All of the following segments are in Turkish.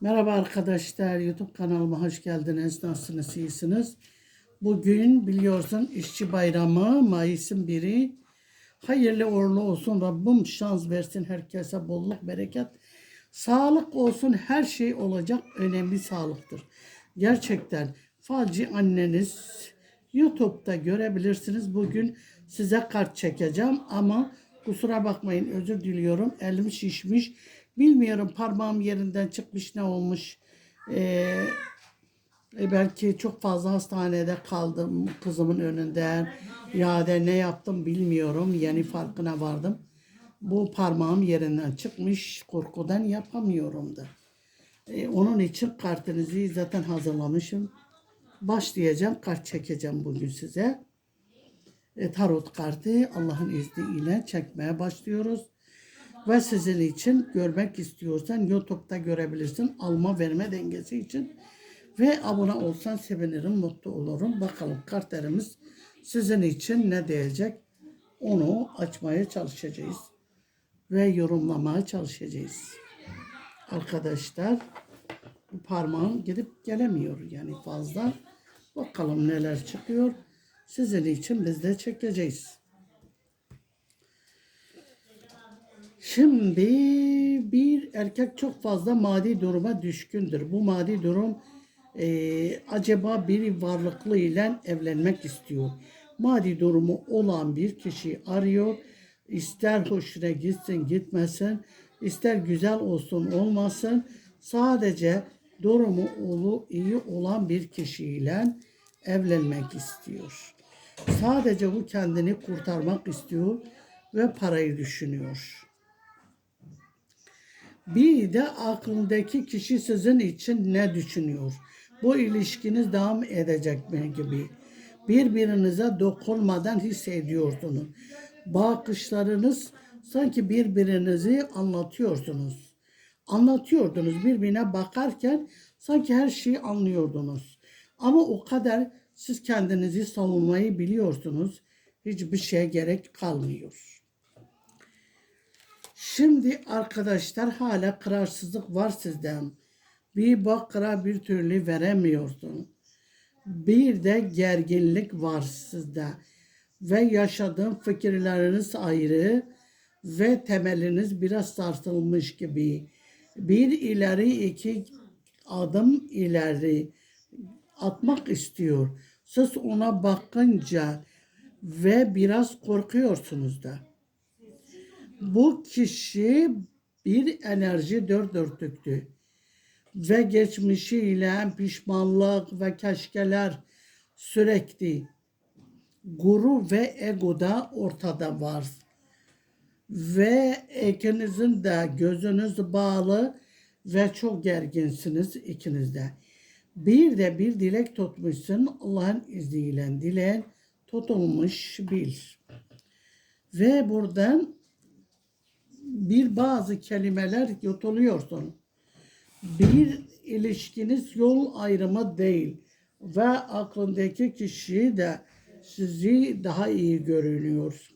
Merhaba arkadaşlar, YouTube kanalıma hoş geldiniz. Nasılsınız, iyisiniz? Bugün biliyorsun işçi bayramı, Mayıs'ın biri. Hayırlı uğurlu olsun, Rabbim şans versin herkese, bolluk, bereket. Sağlık olsun, her şey olacak, önemli sağlıktır. Gerçekten falcı anneniz YouTube'da görebilirsiniz. Bugün size kart çekeceğim ama kusura bakmayın özür diliyorum. Elim şişmiş. Bilmiyorum parmağım yerinden çıkmış ne olmuş. Ee, e, belki çok fazla hastanede kaldım kızımın önünden. Ya da ne yaptım bilmiyorum. Yeni farkına vardım. Bu parmağım yerinden çıkmış. Korkudan yapamıyorum da. Ee, onun için kartınızı zaten hazırlamışım. Başlayacağım. Kart çekeceğim bugün size. E, tarot kartı Allah'ın izniyle çekmeye başlıyoruz. Ve sizin için görmek istiyorsan YouTube'da görebilirsin. Alma verme dengesi için. Ve abone olsan sevinirim, mutlu olurum. Bakalım kartlarımız sizin için ne diyecek? Onu açmaya çalışacağız. Ve yorumlamaya çalışacağız. Arkadaşlar bu parmağım gidip gelemiyor yani fazla. Bakalım neler çıkıyor. Sizin için biz de çekeceğiz. Şimdi bir erkek çok fazla maddi duruma düşkündür. Bu maddi durum eee, acaba bir varlıklı ile evlenmek istiyor. Maddi durumu olan bir kişi arıyor. İster hoşuna gitsin gitmesin, ister güzel olsun olmasın. Sadece durumu olu iyi olan bir kişiyle evlenmek istiyor. Sadece bu kendini kurtarmak istiyor ve parayı düşünüyor. Bir de aklındaki kişi sizin için ne düşünüyor? Bu ilişkiniz devam edecek mi gibi. Birbirinize dokunmadan hissediyorsunuz. Bakışlarınız sanki birbirinizi anlatıyorsunuz. Anlatıyordunuz birbirine bakarken sanki her şeyi anlıyordunuz. Ama o kadar siz kendinizi savunmayı biliyorsunuz. Hiçbir şeye gerek kalmıyor. Şimdi arkadaşlar hala kararsızlık var sizden. Bir bakıra bir türlü veremiyorsun. Bir de gerginlik var sizde. Ve yaşadığın fikirleriniz ayrı ve temeliniz biraz sarsılmış gibi. Bir ileri iki adım ileri atmak istiyor. Siz ona bakınca ve biraz korkuyorsunuz da. Bu kişi bir enerji dört dörtlüktü. Ve geçmişiyle pişmanlık ve keşkeler sürekli gurur ve ego da ortada var. Ve ikinizin de gözünüz bağlı ve çok gerginsiniz ikiniz de. Bir de bir dilek tutmuşsun Allah'ın izniyle dileğin tutulmuş bil. Ve buradan bir bazı kelimeler yutuluyorsun. Bir ilişkiniz yol ayrımı değil ve aklındaki kişi de sizi daha iyi görünüyor.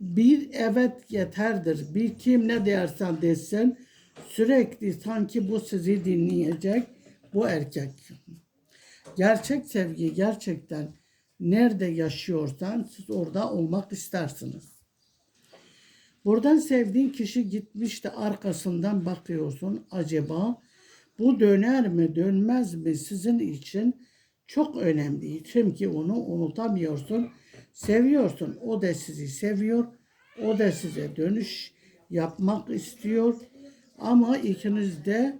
Bir evet yeterdir. Bir kim ne dersen desin sürekli sanki bu sizi dinleyecek bu erkek. Gerçek sevgi gerçekten nerede yaşıyorsan siz orada olmak istersiniz. Buradan sevdiğin kişi gitmiş de arkasından bakıyorsun. Acaba bu döner mi dönmez mi sizin için çok önemli. Çünkü onu unutamıyorsun. Seviyorsun. O da sizi seviyor. O da size dönüş yapmak istiyor. Ama ikiniz de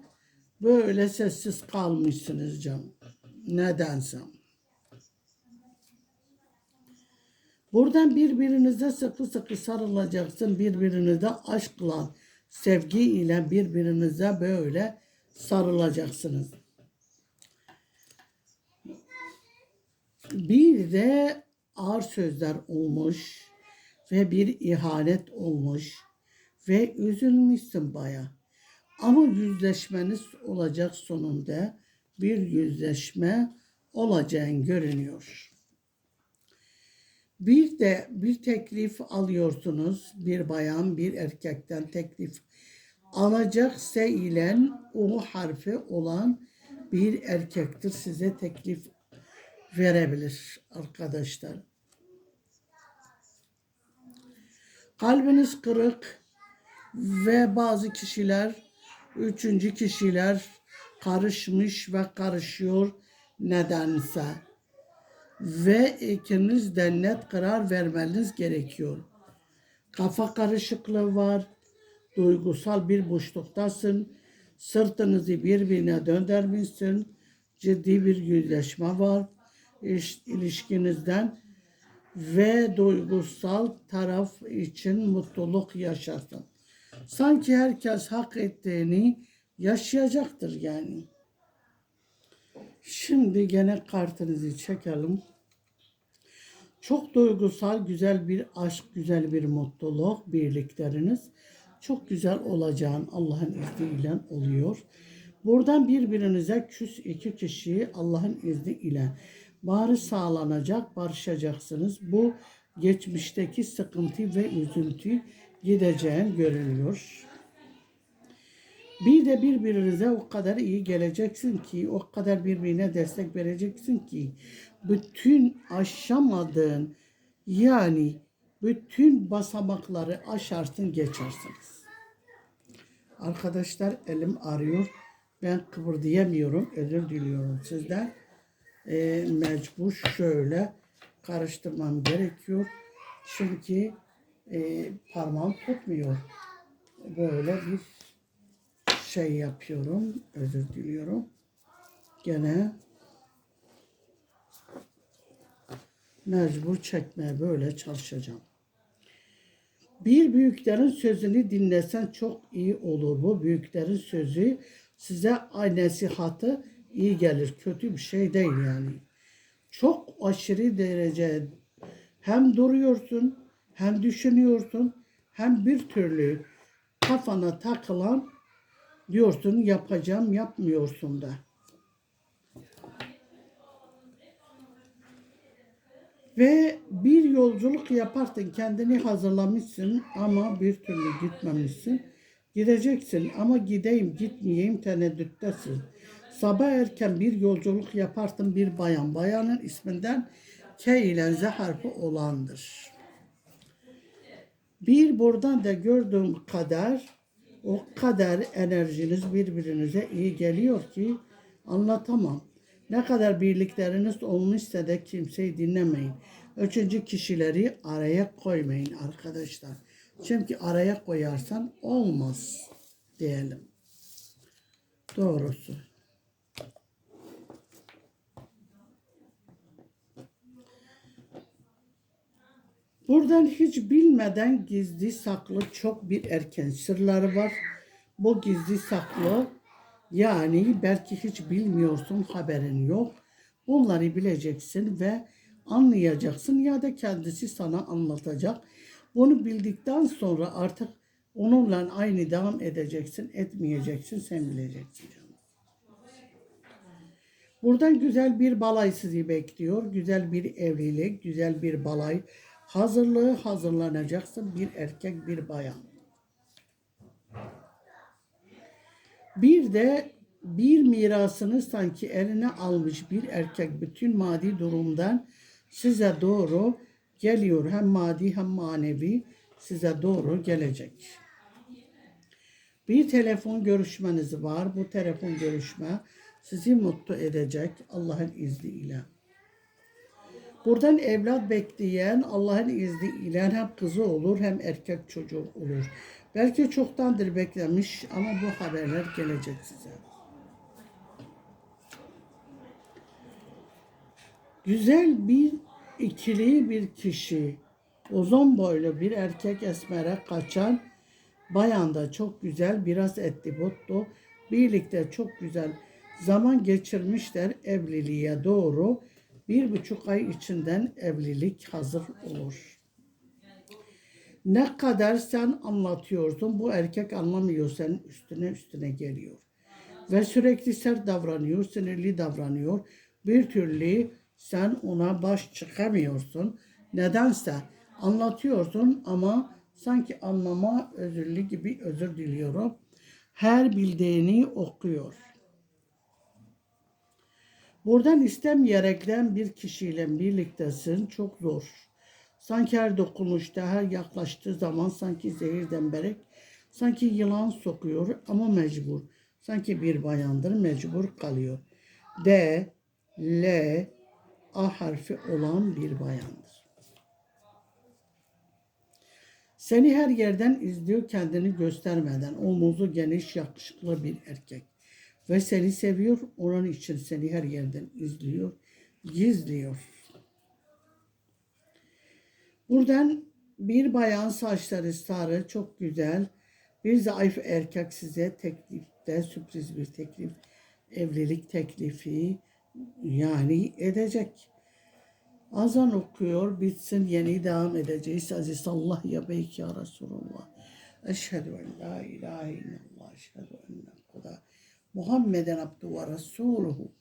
böyle sessiz kalmışsınız canım. Nedense. Buradan birbirinize sıkı sıkı sarılacaksın. Birbirinize aşkla, sevgi ile birbirinize böyle sarılacaksınız. Bir de ağır sözler olmuş ve bir ihanet olmuş ve üzülmüşsün baya. Ama yüzleşmeniz olacak sonunda bir yüzleşme olacağın görünüyor. Bir de bir teklif alıyorsunuz. Bir bayan bir erkekten teklif alacak S ile O harfi olan bir erkektir. Size teklif verebilir arkadaşlar. Kalbiniz kırık ve bazı kişiler, üçüncü kişiler karışmış ve karışıyor nedense. Ve ikiniz de net karar vermeniz gerekiyor. Kafa karışıklığı var, duygusal bir boşluktasın, sırtınızı birbirine döndürmüşsün, ciddi bir yüzleşme var İş- ilişkinizden ve duygusal taraf için mutluluk yaşasın. Sanki herkes hak ettiğini yaşayacaktır yani. Şimdi gene kartınızı çekelim. Çok duygusal, güzel bir aşk, güzel bir mutluluk, birlikleriniz çok güzel olacağın Allah'ın izniyle oluyor. Buradan birbirinize küs iki kişi Allah'ın izniyle barış sağlanacak, barışacaksınız. Bu geçmişteki sıkıntı ve üzüntü gideceğin görülüyor. Bir de birbirinize o kadar iyi geleceksin ki, o kadar birbirine destek vereceksin ki, bütün aşamadığın yani bütün basamakları aşarsın geçersiniz. Arkadaşlar elim arıyor. Ben kıpırdayamıyorum. Özür diliyorum sizden. Ee, mecbur şöyle karıştırmam gerekiyor. Çünkü e, parmağım tutmuyor. Böyle bir şey yapıyorum. Özür diliyorum. Gene mecbur çekmeye böyle çalışacağım. Bir büyüklerin sözünü dinlesen çok iyi olur. Bu büyüklerin sözü size nasihatı iyi gelir. Kötü bir şey değil yani. Çok aşırı derece hem duruyorsun, hem düşünüyorsun, hem bir türlü kafana takılan diyorsun yapacağım yapmıyorsun da. Ve bir yolculuk yaparken kendini hazırlamışsın ama bir türlü gitmemişsin. Gideceksin ama gideyim gitmeyeyim tereddüttesin. Sabah erken bir yolculuk yaparsın bir bayan. Bayanın isminden K ile Z harfi olandır. Bir buradan da gördüğüm kadar o kadar enerjiniz birbirinize iyi geliyor ki anlatamam. Ne kadar birlikleriniz olmuşsa da kimseyi dinlemeyin. Üçüncü kişileri araya koymayın arkadaşlar. Çünkü araya koyarsan olmaz diyelim. Doğrusu. Buradan hiç bilmeden gizli saklı çok bir erken sırları var. Bu gizli saklı yani belki hiç bilmiyorsun haberin yok. Bunları bileceksin ve anlayacaksın ya da kendisi sana anlatacak. Bunu bildikten sonra artık onunla aynı devam edeceksin, etmeyeceksin, sen bileceksin. Buradan güzel bir balay sizi bekliyor. Güzel bir evlilik, güzel bir balay. Hazırlığı hazırlanacaksın bir erkek bir bayan. Bir de bir mirasını sanki eline almış bir erkek bütün maddi durumdan size doğru geliyor. Hem maddi hem manevi size doğru gelecek. Bir telefon görüşmeniz var. Bu telefon görüşme sizi mutlu edecek Allah'ın izniyle. Buradan evlat bekleyen Allah'ın izniyle hem kızı olur hem erkek çocuğu olur. Belki çoktandır beklemiş ama bu haberler gelecek size. Güzel bir ikili bir kişi, uzun boylu bir erkek esmere kaçan bayan da çok güzel, biraz etli butlu. Birlikte çok güzel zaman geçirmişler evliliğe doğru. Bir buçuk ay içinden evlilik hazır olur. Ne kadar sen anlatıyorsun bu erkek anlamıyor senin üstüne üstüne geliyor. Ve sürekli sert davranıyor, sinirli davranıyor. Bir türlü sen ona baş çıkamıyorsun. Nedense anlatıyorsun ama sanki anlama özürlü gibi özür diliyorum. Her bildiğini okuyor. Buradan istemeyerekten bir kişiyle birliktesin. Çok zor. Sanki her dokunuşta, her yaklaştığı zaman sanki zehirden berek, sanki yılan sokuyor ama mecbur. Sanki bir bayandır, mecbur kalıyor. D, L, A harfi olan bir bayandır. Seni her yerden izliyor kendini göstermeden. Omuzu geniş yakışıklı bir erkek. Ve seni seviyor. Onun için seni her yerden izliyor. Gizliyor. Buradan bir bayan saçları sarı çok güzel. Bir zayıf erkek size teklifte sürpriz bir teklif. Evlilik teklifi yani edecek. Azan okuyor, bitsin yeni devam edeceğiz. Aziz Allah ya beyk ya Resulullah. Eşhedü en la ilahe illallah. Eşhedü enne kuda. Muhammeden abdu ve resuluhu.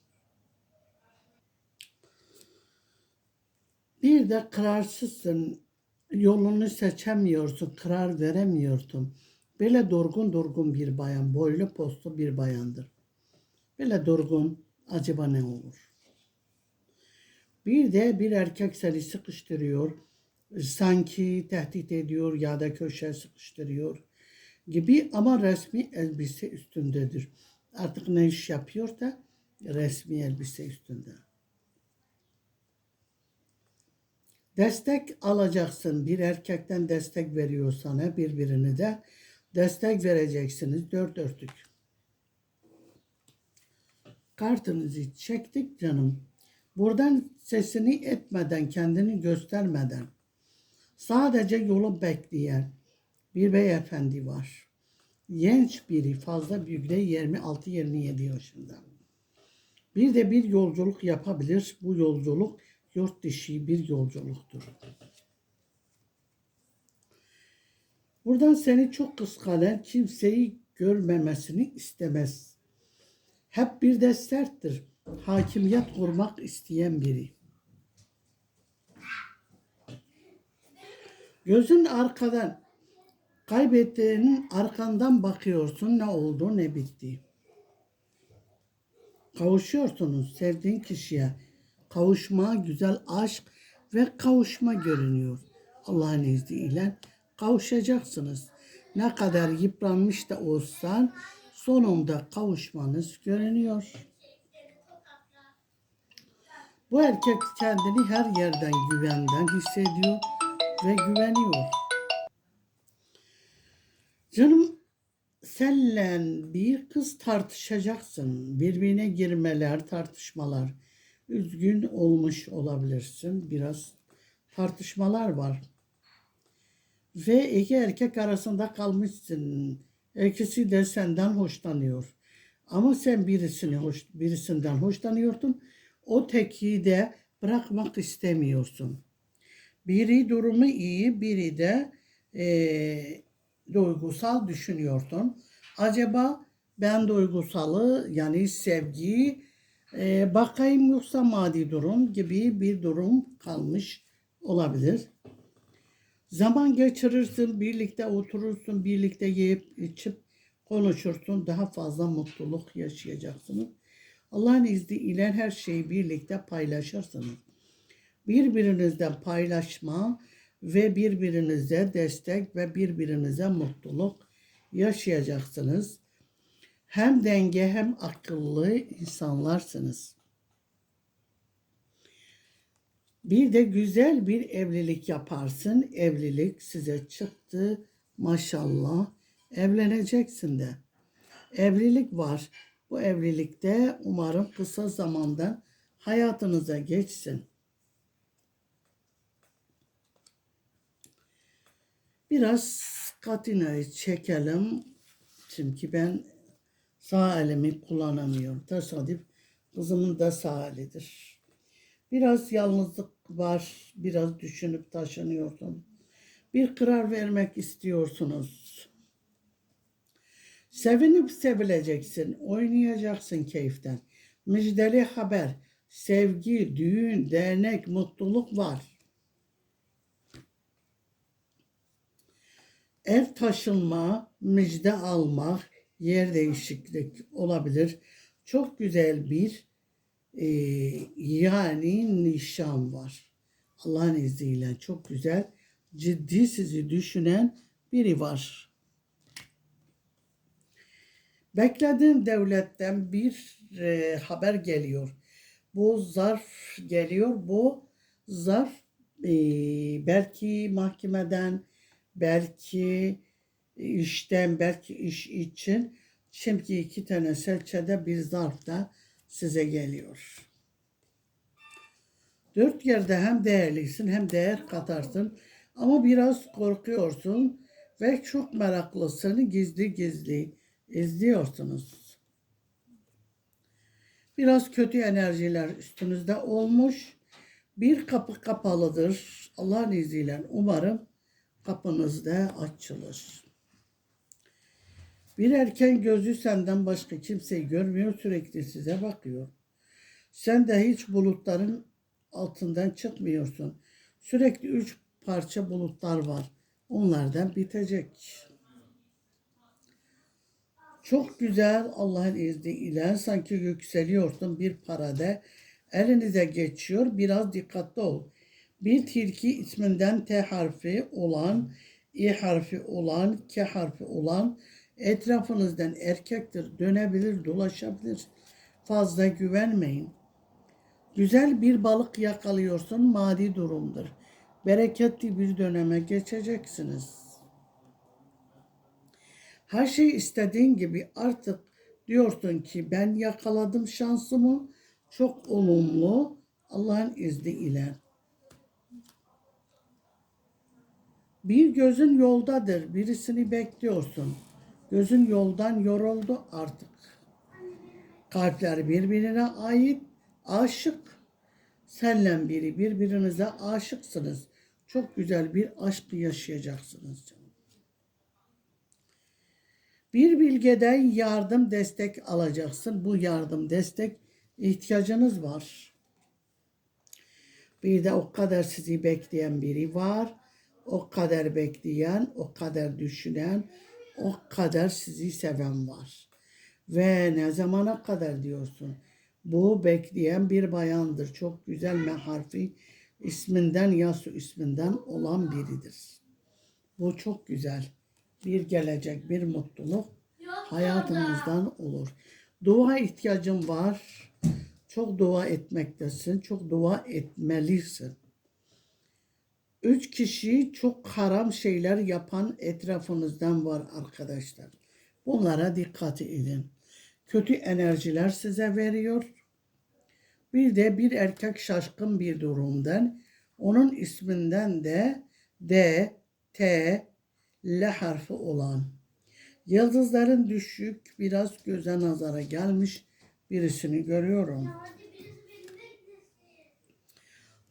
Bir de kararsızsın. Yolunu seçemiyorsun, karar veremiyorsun. Böyle durgun durgun bir bayan, boylu postlu bir bayandır. Böyle durgun, acaba ne olur? Bir de bir erkek seni sıkıştırıyor. Sanki tehdit ediyor ya da köşeye sıkıştırıyor gibi ama resmi elbise üstündedir. Artık ne iş yapıyor da resmi elbise üstünde. Destek alacaksın. Bir erkekten destek veriyor sana birbirini de destek vereceksiniz. Dört dörtlük. Kartınızı çektik canım. Buradan sesini etmeden, kendini göstermeden sadece yolu bekleyen bir beyefendi var. Genç biri, fazla büyük de 26-27 yaşında. Bir de bir yolculuk yapabilir. Bu yolculuk yurt dışı bir yolculuktur. Buradan seni çok kıskanan kimseyi görmemesini istemez. Hep bir de serttir. Hakimiyet kurmak isteyen biri. Gözün arkadan kaybettiğinin arkandan bakıyorsun ne oldu ne bitti. Kavuşuyorsunuz sevdiğin kişiye. Kavuşma, güzel aşk ve kavuşma görünüyor. Allah'ın izniyle kavuşacaksınız. Ne kadar yıpranmış da olsan sonunda kavuşmanız görünüyor. Bu erkek kendini her yerden güvenden hissediyor ve güveniyor. Canım senle bir kız tartışacaksın. Birbirine girmeler, tartışmalar. Üzgün olmuş olabilirsin. Biraz tartışmalar var. Ve iki erkek arasında kalmışsın. İkisi de senden hoşlanıyor. Ama sen birisini hoş, birisinden hoşlanıyordun. O tekiyi de bırakmak istemiyorsun. Biri durumu iyi, biri de e, duygusal düşünüyorsun. Acaba ben duygusalı yani sevgiyi e, bakayım yoksa maddi durum gibi bir durum kalmış olabilir. Zaman geçirirsin, birlikte oturursun, birlikte yiyip içip konuşursun. Daha fazla mutluluk yaşayacaksınız. Allah'ın izniyle her şeyi birlikte paylaşırsınız. Birbirinizden paylaşma ve birbirinize destek ve birbirinize mutluluk yaşayacaksınız. Hem denge hem akıllı insanlarsınız. Bir de güzel bir evlilik yaparsın. Evlilik size çıktı. Maşallah. Evleneceksin de. Evlilik var. Bu evlilikte umarım kısa zamanda hayatınıza geçsin. Biraz katinayı çekelim. Çünkü ben sağ elimi kullanamıyorum. Tesadüf kızımın da sağ elidir. Biraz yalnızlık var. Biraz düşünüp taşınıyorsun. Bir karar vermek istiyorsunuz. Sevinip sevileceksin. Oynayacaksın keyiften. Müjdeli haber. Sevgi, düğün, dernek, mutluluk var. Ev taşınma, müjde almak, yer değişiklik olabilir. Çok güzel bir e, yani nişan var. Allah'ın izniyle çok güzel, ciddi sizi düşünen biri var. Beklediğin devletten bir e, haber geliyor. Bu zarf geliyor. Bu zarf e, belki mahkemeden, belki işten, belki iş için. Şimdi iki tane selçede bir zarf da size geliyor. Dört yerde hem değerlisin hem değer katarsın. Ama biraz korkuyorsun ve çok meraklısın gizli gizli izliyorsunuz. Biraz kötü enerjiler üstünüzde olmuş. Bir kapı kapalıdır. Allah'ın izniyle umarım kapınız da açılır. Bir erken gözü senden başka kimseyi görmüyor, sürekli size bakıyor. Sen de hiç bulutların altından çıkmıyorsun. Sürekli üç parça bulutlar var. Onlardan bitecek. Çok güzel Allah'ın izniyle sanki yükseliyorsun bir parada. Elinize geçiyor. Biraz dikkatli ol. Bir tilki isminden T harfi olan, İ harfi olan, K harfi olan etrafınızdan erkektir. Dönebilir, dolaşabilir. Fazla güvenmeyin. Güzel bir balık yakalıyorsun, madi durumdur. Bereketli bir döneme geçeceksiniz. Her şey istediğin gibi artık diyorsun ki ben yakaladım şansımı. Çok olumlu Allah'ın izniyle. Bir gözün yoldadır. Birisini bekliyorsun. Gözün yoldan yoruldu artık. Kalpler birbirine ait. Aşık. Senle biri birbirinize aşıksınız. Çok güzel bir aşk yaşayacaksınız. Bir bilgeden yardım destek alacaksın. Bu yardım destek ihtiyacınız var. Bir de o kadar sizi bekleyen biri var. O kadar bekleyen, o kadar düşünen, o kadar sizi seven var. Ve ne zamana kadar diyorsun? Bu bekleyen bir bayandır. Çok güzel me harfi isminden Yasu isminden olan biridir. Bu çok güzel. Bir gelecek, bir mutluluk hayatımızdan olur. Dua ihtiyacın var. Çok dua etmektesin. Çok dua etmelisin. Üç kişi çok haram şeyler yapan etrafınızdan var arkadaşlar. Bunlara dikkat edin. Kötü enerjiler size veriyor. Bir de bir erkek şaşkın bir durumdan. Onun isminden de D, T, L harfi olan. Yıldızların düşük biraz göze nazara gelmiş birisini görüyorum.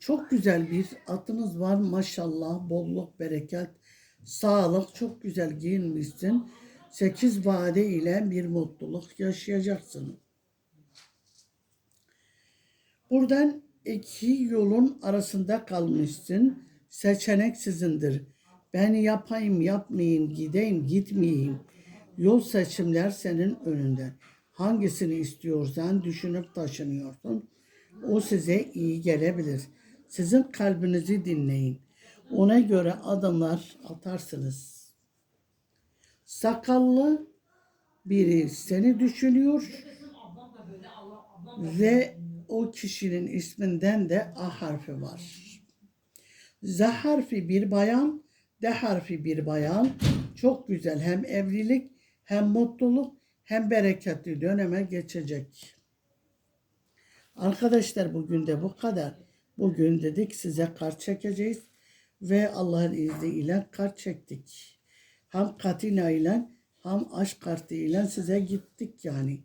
Çok güzel bir atınız var maşallah bolluk bereket sağlık çok güzel giyinmişsin. Sekiz vade ile bir mutluluk yaşayacaksın. Buradan iki yolun arasında kalmışsın. Seçenek sizindir. Ben yapayım, yapmayayım, gideyim, gitmeyeyim. Yol seçimler senin önünde. Hangisini istiyorsan düşünüp taşınıyorsun. O size iyi gelebilir. Sizin kalbinizi dinleyin. Ona göre adımlar atarsınız. Sakallı biri seni düşünüyor ve o kişinin isminden de A harfi var. Z harfi bir bayan, D harfi bir bayan. Çok güzel hem evlilik hem mutluluk hem bereketli döneme geçecek. Arkadaşlar bugün de bu kadar. Bugün dedik size kart çekeceğiz ve Allah'ın izniyle kart çektik. Hem katina ile hem aşk kartı ile size gittik yani.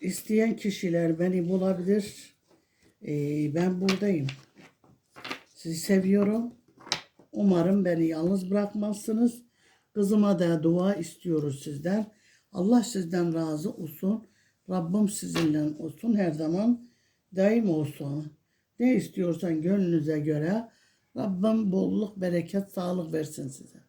İsteyen kişiler beni bulabilir. Ee, ben buradayım. Sizi seviyorum. Umarım beni yalnız bırakmazsınız. Kızıma da dua istiyoruz sizden. Allah sizden razı olsun. Rabbim sizinle olsun. Her zaman daim olsun. Ne istiyorsan gönlünüze göre Rabbim bolluk, bereket, sağlık versin size.